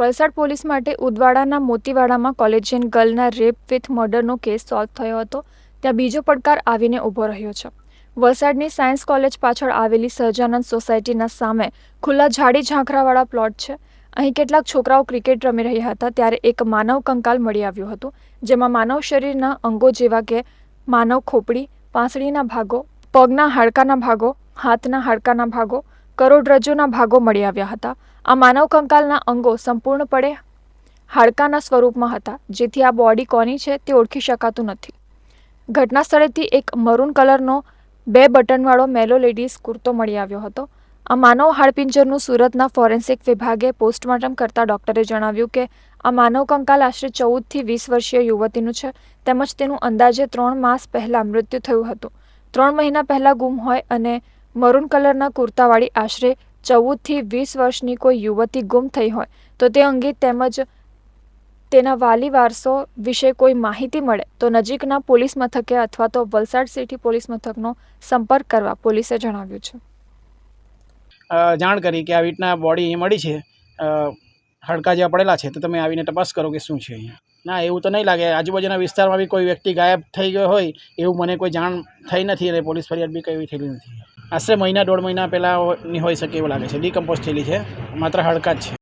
Valsad police માટે ઉદવાડાના મોતીવાડામાં કોલેજિયન ગર્લના રેપ વિથ મર્ડરનો કેસ સોલ્વ થયો હતો. ત્યાં બીજો પડકાર આવીને ઊભો રહ્યો છે. વલસાડની સાયન્સ કોલેજ પાછળ આવેલી સહજાનંદ સોસાયટીના સામે ખુલ્લા ઝાડી ઝાંખરાવાળા પ્લોટ છે. અહીં કેટલાક છોકરાઓ ક્રિકેટ રમી રહ્યા હતા ત્યારે એક માનવ કંકાલ મળી આવ્યું હતું, જેમાં માનવ શરીરના અંગો જેવા કે માનવ ખોપડી, પાંસળીના ભાગો, પગના હાડકાના ભાગો, હાથના હાડકાના ભાગો કરોડરજ્જુના ભાગો મળી આવ્યા હતા. આ માનવ કંકાલના અંગો સંપૂર્ણપણે હાડકાના સ્વરૂપમાં હતા, જેથી આ બોડી કોની છે તે ઓળખી શકાતું નથી. ઘટના સ્થળેથી એક મરૂન કલરનો બે બટનવાળો મેલો લેડીઝ કુર્તો મળી આવ્યો હતો. આ માનવ હાડપિંજરનું સુરતના ફોરેન્સિક વિભાગે પોસ્ટમોર્ટમ કરતા ડોક્ટરે જણાવ્યું કે, આ માનવ કંકાલ આશરે ચૌદથી વીસ વર્ષીય યુવતીનું છે. તેમજ તેનું અંદાજે ત્રણ માસ પહેલાં મૃત્યુ થયું હતું. ત્રણ મહિના પહેલાં ગુમ હોય અને મરૂન કલરના કુર્તાવાળી આશરે ચૌદથી વીસ વર્ષની કોઈ યુવતી ગુમ થઈ હોય, તો તે અંગે તેમજ તેના વાલી વારસો વિશે કોઈ માહિતી મળે, તો નજીકના પોલીસ મથકે અથવા તો વલસાડ સિટી પોલીસ મથકનો સંપર્ક કરવા પોલીસે જણાવ્યું છે. જાણ કરી કે આવી રીતના બોડી મળી છે. હડકા જેવા પડેલા છે, તો તમે આવીને તપાસ કરો કે શું છે અહીંયા. ના, એવું તો નહીં લાગે. આજુબાજુના વિસ્તારમાં બી કોઈ વ્યક્તિ ગાયબ થઈ ગયો હોય, એવું મને કોઈ જાણ થઈ નથી અને પોલીસ ફરિયાદ બી કઈ થયેલી નથી. આશરે મહિના, દોઢ મહિના પહેલાંની હોઈ શકે એવું લાગે છે. ડીકમ્પોઝ થયેલી છે. માત્ર હાડકા જ છે.